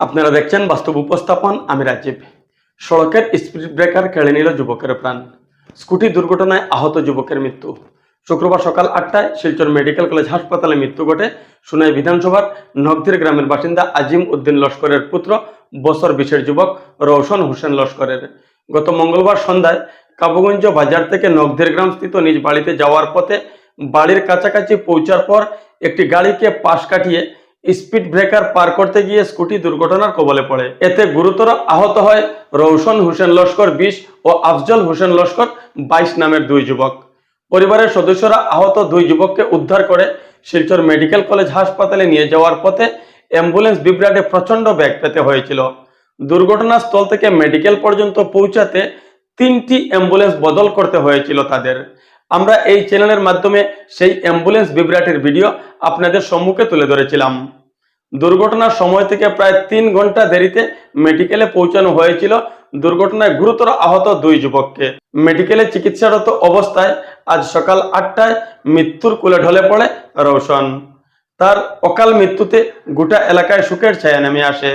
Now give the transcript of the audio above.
আপনারা দেখছেন বাস্তব উপস্থাপন, আমি রাজীব। সড়কের স্পিড ব্রেকার কেড়ে নিল যুবকের প্রাণ। স্কুটি দুর্ঘটনায় আহত যুবকের মৃত্যু। শুক্রবার সকাল আটটায় শিলচর মেডিকেল কলেজ হাসপাতালে মৃত্যু ঘটে সুনাই বিধানসভার নগদির গ্রামের বাসিন্দা আজিম উদ্দিন লস্করের পুত্র বছর বিশের যুবক রৌশন হোসেন লস্করের। গত মঙ্গলবার সন্ধ্যায় কাবুগঞ্জ বাজার থেকে নগদের গ্রাম স্থিত নিজ বাড়িতে যাওয়ার পথে বাড়ির কাছাকাছি পৌঁছার পর একটি গাড়িকে পাশ কাটিয়ে স্পিড ব্রেকার পার করতে গিয়ে স্কুটি দুর্ঘটনার কবলে পড়ে। এতে গুরুতর আহত হয় রৌশন হোসেন লস্কর বিশ ও আফজল হোসেন লস্কর বাইশ নামের দুই যুবক। পরিবারের সদস্যরা আহত দুই যুবককে উদ্ধার করে শিলচর মেডিকেল কলেজ হাসপাতালে নিয়ে যাওয়ার পথে অ্যাম্বুলেন্স বিভ্রাটে প্রচণ্ড ব্যাগ পেতে হয়েছিল। দুর্ঘটনাস্থল থেকে মেডিকেল পর্যন্ত পৌঁছাতে তিনটি অ্যাম্বুলেন্স বদল করতে হয়েছিল তাদের। আমরা এই চ্যানেলের মাধ্যমে সেই অ্যাম্বুলেন্স বিভ্রাটের ভিডিও আপনাদের সম্মুখে তুলে ধরেছিলাম। দুর্ঘটনার সময় থেকে প্রায় তিন ঘণ্টা দেরিতে মেডিকেলে পৌঁছানো হয়েছিল। দুর্ঘটনায় গুরুতর আহত দুই যুবককে। মেডিকেলে চিকিৎসারত অবস্থায় আজ সকাল আটটায় মৃত্যুর কোলে ঢলে পড়ে রৌশন তার অকাল মৃত্যুতে গোটা এলাকায় সুখের ছায়া নেমে আসে।